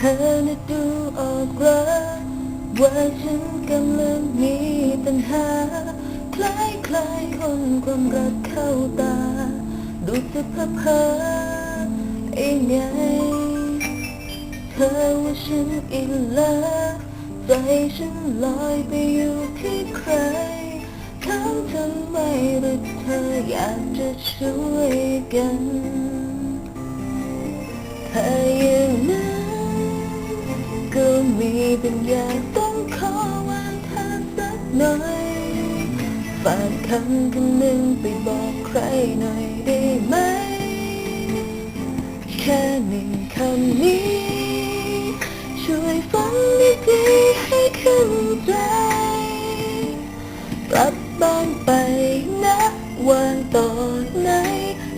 ธอน่ะดูออกรักว่าฉันกำลังมีปัญหา คล้ายคล้ายๆคนความรักเข้าตา ดูจะเพ้อเพ้อเองไง เธอว่าฉันอินลิฟใจฉันลอยไปอยู่ที่ใครเขาทำไมหรือเธออยากจะช่วยกันถ้าอย่า บางอย่างต้องขอวางเธอสักหน่อยฝากคำคำหนึ่งไปบอกใครหน่อยได้ไหม แค่หนึ่งคำนี้ ช่วยฟังดีๆให้เข้าใจกลับบ้านไปนะวางต่อไหน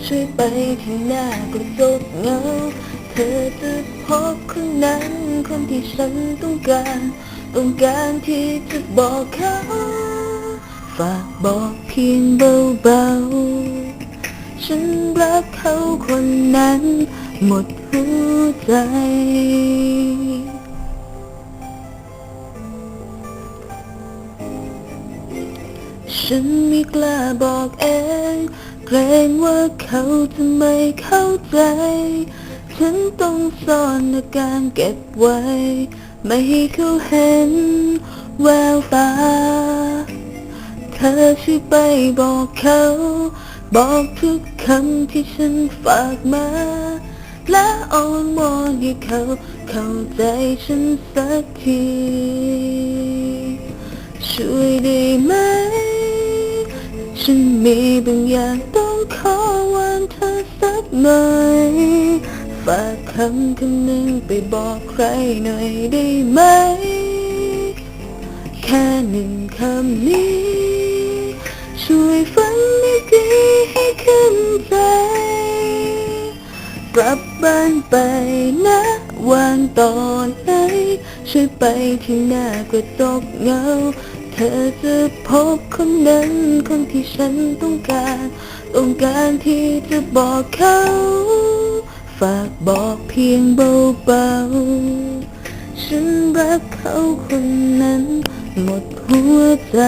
ช่วยไปที่หน้ากระจกเงา เธอจะพบคนนั้นคนที่ฉันต้องการ ต้องการที่จะบอกเขาฝากบอกเพียงเบาๆฉันรักเขาคนนั้น หมดหัวใจฉันไม่กล้าบอกเองเกรงว่าเขาจะไม่เข้าใจ ฉันต้องซ่อนอาการเก็บไว้ ไม่ให้เขาเห็นแววตา เธอช่วยไปบอกเขา บอกทุกคำที่ฉันฝากมา และอ้อนวอนให้เขา เข้าใจฉันสักที ช่วยได้ไหม ฉันมีบางอย่างต้องขอวานเธอสักหน่อย ฝากคำคำหนึ่งไปบอกใครหน่อยได้ไหม แค่หนึ่งคำนี้ ช่วยฟังดีๆให้ขึ้นใจ กลับบ้านไปนะ วางตอนไหนช่วยไปที่หน้ากระจกเงา เธอจะพบคนนั้นคนที่ฉันต้องการ ต้องการที่จะบอกเขา ฝากบอกเพียงเบาๆ ฉันรักเขาคนนั้นหมดหัวใจ